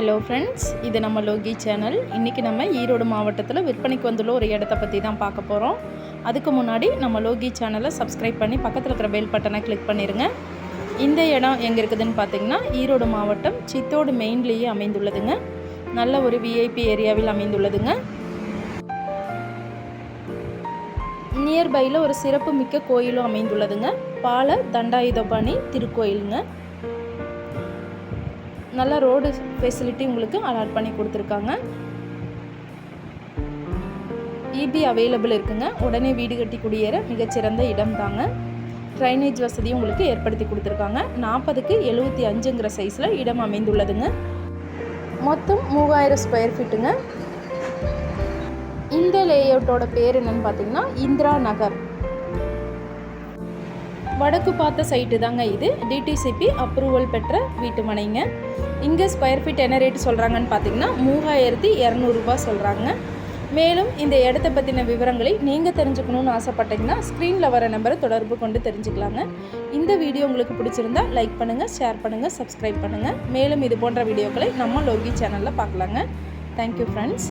Hello friends இது நம்ம Loki channel. இன்றைக்கி நம்ம ஈரோடு மாவட்டத்தில் விற்பனைக்கு வந்துள்ள ஒரு இடத்த பற்றி தான் பார்க்க போகிறோம் அதுக்கு முன்னாடி நம்ம லோகி சேனலை சப்ஸ்கிரைப் பண்ணி பக்கத்தில் இருக்கிற பெல் பட்டனை கிளிக் பண்ணிடுங்க இந்த இடம் எங்கே இருக்குதுன்னு பார்த்தீங்கன்னா ஈரோடு மாவட்டம் சித்தோடு மெயின்லேயே அமைந்துள்ளதுங்க. நல்ல ஒரு விஐபி ஏரியாவில் அமைந்துள்ளதுங்க. நியர்பையில் ஒரு சிறப்பு மிக்க கோயிலும் அமைந்துள்ளதுங்க. பால தண்டாயுதபாணி திருக்கோயிலுங்க. நல்ல ரோடு ஃபெசிலிட்டி உங்களுக்கு அலாட் பண்ணி கொடுத்துருக்காங்க. இபி அவைலபிள் இருக்குங்க. உடனே வீடு கட்டி குடியேற மிகச்சிறந்த இடம் தாங்க. ட்ரைனேஜ் வசதியும் உங்களுக்கு ஏற்படுத்தி கொடுத்துருக்காங்க. நாற்பதுக்கு எழுபத்தி அஞ்சுங்கிற சைஸில் இடம் அமைந்துள்ளதுங்க. மொத்தம் மூவாயிரம் ஸ்கொயர் ஃபீட்டுங்க இந்த லேஅவுட்டோட பேர் என்னன்னு பார்த்தீங்கன்னா இந்திரா நகர். வடக்கு பார்த்த சைட்டு தாங்க இது. டிடிசிபி அப்ரூவல் பெற்ற வீட்டு மனைங்க. இங்கே ஸ்கொயர் ஃபீட் என்ன ரேட் சொல்கிறாங்கன்னு பார்த்தீங்கன்னா மூவாயிரத்தி இரநூறுபா சொல்கிறாங்க மேலும் இந்த இடத்த பற்றின விவரங்களை நீங்கள் தெரிஞ்சுக்கணும்னு ஆசைப்பட்டீங்கன்னா ஸ்க்ரீனில் வர நம்பரை தொடர்பு கொண்டு தெரிஞ்சுக்கலாங்க. இந்த வீடியோ உங்களுக்கு பிடிச்சிருந்தா லைக் பண்ணுங்கள் ஷேர் பண்ணுங்கள் சப்ஸ்கிரைப் பண்ணுங்கள் மேலும் இது போன்ற வீடியோக்களை நம்ம லோகி சேனலில் பார்க்கலாங்க. Thank you friends